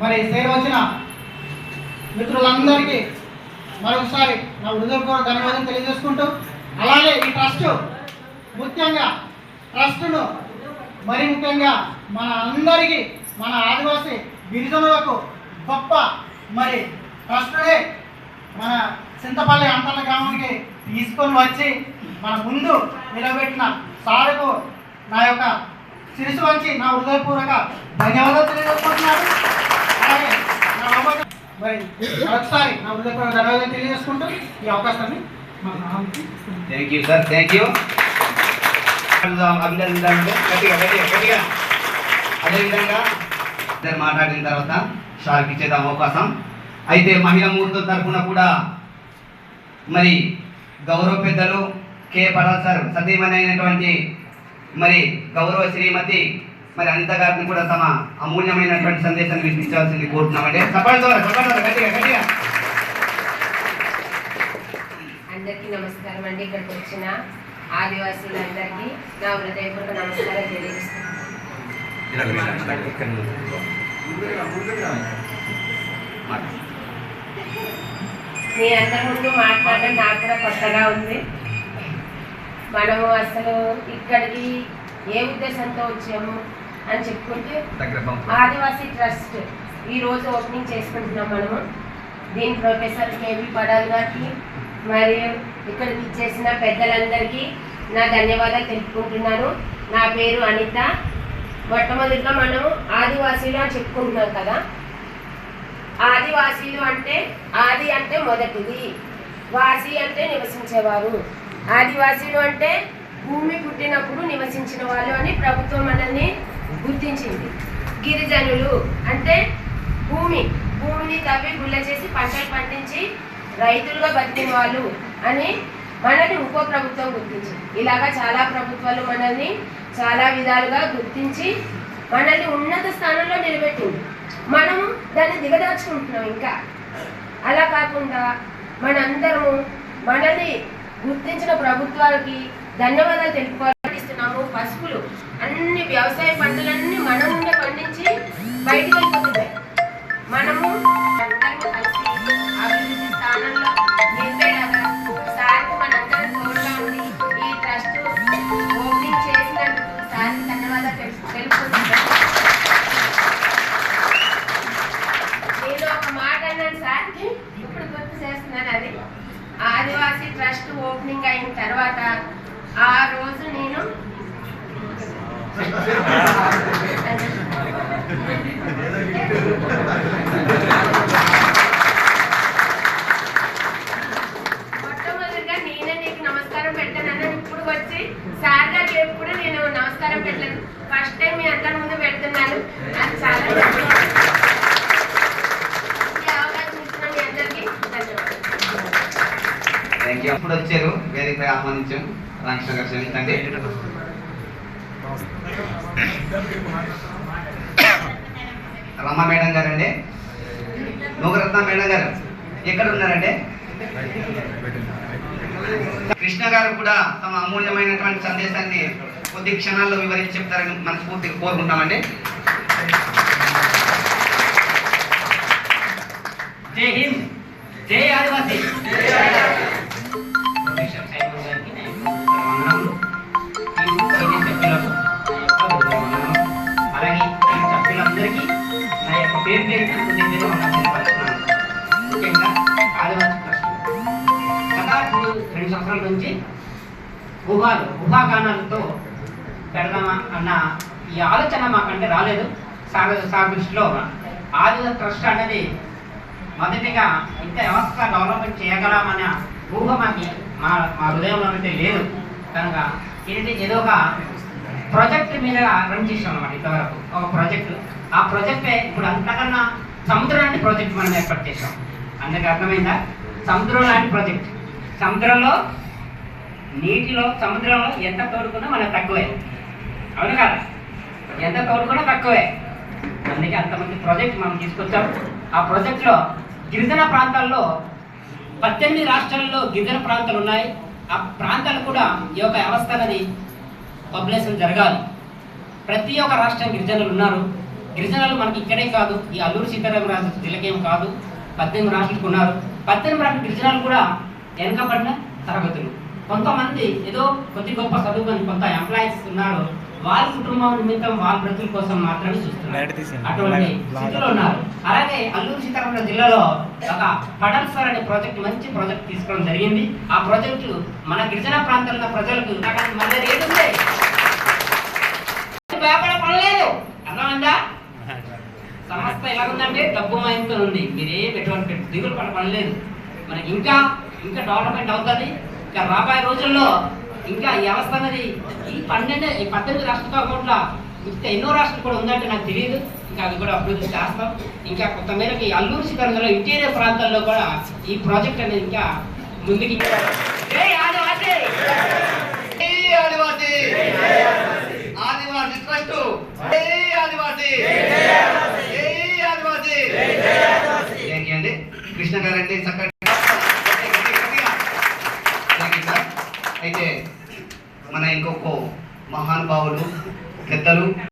మరి సేవ వచ్చిన మిత్రులందరికీ మరొకసారి నా హృదయపూర్వక ధన్యవాదం తెలియజేసుకుంటూ అలాగే ఈ ట్రస్ట్ ముఖ్యంగా ట్రస్ట్ను మరి ముఖ్యంగా మన అందరికీ మన ఆదివాసీ గిరిజనులకు గొప్ప మరి ట్రస్ట్నే మన చింతపల్లి అంతల గ్రామానికి తీసుకొని వచ్చి మన ముందు నిలబెట్టిన సారుకు నా యొక్క శిరసు వంచి నా హృదయపూర్వక ధన్యవాదాలు తెలియజేసుకుంటున్నాను. అలాగే నా అవకాశం మరి మరొకసారి నా హృదయపూర్వక ధన్యవాదాలు తెలియజేసుకుంటూ ఈ అవకాశాన్ని thank you sir thank you అభినందించాలంటే గట్టిగా గట్టిగా గట్టిగా. అదేవిధంగా ఇద్దరు మాట్లాడిన తర్వాత షార్కి ఇచ్చేద్దాం అవకాశం. అయితే మహిళా మూర్తుల తరఫున కూడా మరి గౌరవ పెద్దలు కే. పరాల్ సార్ సతీమణి అయినటువంటి మరి గౌరవ శ్రీమతి మరి అనిత గారిని కూడా తమ అమూల్యమైనటువంటి సందేశాన్ని వినిపించాల్సింది కోరుతున్నామండి. చెప్పండి అందరికీ నమస్కారం అండి. ఇక్కడికి వచ్చిన ఆదివాసీలందరికీ నా హృదయపూర్వక నమస్కారం తెలియజేస్తున్నాను. మీ అందరి ముందు మాట్లాడడం నాకు కూడా కొత్తగా ఉంది. మనము అసలు ఇక్కడికి ఏ ఉద్దేశంతో వచ్చాము అని చెప్పుకుంటే ఆదివాసీ ట్రస్ట్ ఈ రోజు ఓపెనింగ్ చేసుకుంటున్నాం మనము. దీని ప్రొఫెసర్ కేవీ పడాల్ గారికి మరియు ఇక్కడికి ఇచ్చేసిన పెద్దలందరికీ నా ధన్యవాదాలు తెలుపుకుంటున్నాను. నా పేరు అనిత. మొట్టమొదటిగా మనం ఆదివాసీలు అని చెప్పుకుంటున్నాం కదా. ఆదివాసీలు అంటే ఆది అంటే మొదటిది. వాసి అంటే నివసించేవారు. ఆదివాసీలు అంటే భూమి పుట్టినప్పుడు నివసించిన వాళ్ళు అని ప్రభుత్వం మనల్ని గుర్తించింది. గిరిజనులు అంటే భూమి భూమిని తవ్వి గుల్ల చేసి పంటలు పండించి రైతులుగా బతికిన వాళ్ళు అని మనల్ని ఉప ప్రభుత్వం గుర్తించింది. ఇలాగా చాలా ప్రభుత్వాలు మనల్ని చాలా విధాలుగా గుర్తించి మనల్ని ఉన్నత స్థానంలో నిలబెట్టింది. మనము దాన్ని దిగదాచుకుంటున్నాం ఇంకా. అలా కాకుండా మనందరము మనల్ని గుర్తించిన ప్రభుత్వాలకి ధన్యవాదాలు తెలుపుకోవాలనిస్తున్నాము పసుపులు అన్ని వ్యవసాయ పంటలన్నీ మనం పండించి బయటకు వచ్చి సార్ గారికి ఎప్పుడు నేను నమస్కారం పెట్టలేదు ఫస్ట్ టైం మీ అందరి ముందు పెడుతున్నాను. అది చాలా అప్పుడు వచ్చారు? వేదికపై ఆహ్వానించాం. రామకృష్ణ గారు క్షమించండి. రమ మేడం గారండి. నూగరత్న మేడం గారు. ఎక్కడ ఉన్నారండి? కృష్ణ గారు కూడా తమ అమూల్యమైనటువంటి సందేశాన్ని కొద్ది క్షణాల్లో వివరించి చెప్తారని మనస్ఫూర్తిగా కోరుకుంటామండి. జై హింద్. జై ఆదివాసీ. సంవత్సరాల నుంచి గుహాలు గుహాగానాలతో పెడదామా అన్న ఈ ఆలోచన మాకంటే రాలేదు. సార్ సార్ దృష్టిలో ఆదివాసీ ట్రస్ట్ అనేది మొదటిగా ఇంత వ్యవస్థ డెవలప్మెంట్ చేయగలమన్న ఊహ మాకి మా మా హృదయంలో అయితే లేదు. కనుక ఇది ఏదో ఒక ప్రాజెక్ట్ మీద రన్ చేసాం అనమాట ఇంతవరకు. ఒక ప్రాజెక్ట్. ఆ ప్రాజెక్టే ఇప్పుడు అంతకన్నా సముద్రం లాంటి ప్రాజెక్ట్ మనం ఏర్పాటు చేసాం అందుకే అర్థమైందా? సముద్రం లాంటి ప్రాజెక్ట్. సముద్రంలో నీటిలో సముద్రంలో ఎంత తోడుకున్నా మనకు తక్కువే. అవును కదా? ఎంత తోడుకున్నా తక్కువే. అందుకే అంతమంది ప్రాజెక్ట్ మనం తీసుకొచ్చాం. ఆ ప్రాజెక్ట్లో గిరిజన ప్రాంతాల్లో పద్దెనిమిది రాష్ట్రాల్లో గిరిజన ప్రాంతాలు ఉన్నాయి. ఆ ప్రాంతాలు కూడా ఈ యొక్క వ్యవస్థ అనేది పబ్లేషన్ జరగాలి. ప్రతి ఒక్క రాష్ట్రం గిరిజనులు ఉన్నారు. గిరిజనులు మనకి ఇక్కడే కాదు. ఈ అల్లూరు సీతారామరాజు జిల్లకేం కాదు. పద్దెనిమిది రాష్ట్రాలకు ఉన్నారు. పద్దెనిమిది రాష్ట్ర గిరిజనాలు కూడా వెనకబడిన తరగతులు. కొంతమంది ఏదో కొద్ది గొప్ప చదువుకొని కొంత ఎంప్లాయీస్ ఉన్నారు వాళ్ళ కుటుంబం నిమిత్తం వాళ్ళ బ్రతుల కోసం మాత్రమే చూస్తున్నారు. అటువంటి స్థితిలో ఉన్నారు. అలాగే అల్లూరు సీతారామరాజు జిల్లాలో ఒక పడల్ సార్ అనే ప్రాజెక్ట్ మంచి ప్రాజెక్ట్ తీసుకోవడం జరిగింది. ఆ ప్రాజెక్టు మన గిరిజన ప్రాంతాల ప్రజలకు మన దగ్గర ఏది ఉంది భయపడే పని లేదు. అర్థమైందా? సమస్త ఎలా ఉందంటే డబ్బు మయంతో ఉంది. మీరేం ఎటువంటి దిగులు పడ పని లేదు మనకి ఇంకా ఇంకా డెవలప్మెంట్ అవుతుంది. ఇంకా రాబోయే రోజుల్లో ఇంకా ఈ వ్యవస్థ అనేది ఈ పన్నెండు ఈ పద్దెనిమిది రాష్ట్రాలతో కాకుండా ఇంకా ఎన్నో రాష్ట్రాలు కూడా ఉందంటే నాకు తెలియదు. ఇంకా అవి కూడా అభివృద్ధి చేస్తాం. ఇంకా కొంత మేరకు ఈ అల్లూరు సీతారామలో ఇంటీరియర్ ప్రాంతాల్లో కూడా ఈ ప్రాజెక్ట్ అనేది ఇంకా ముందుకి ఆదివాసీ! జై ఆదివాసీ! ఆదివాసీ! ట్రస్ట్! ఆదివాసీ! కృష్ణ గారండి చక్కటి థ్యాంక్ యూ సార్ అయితే మన ఇంకొక మహానుభావులు పెద్దలు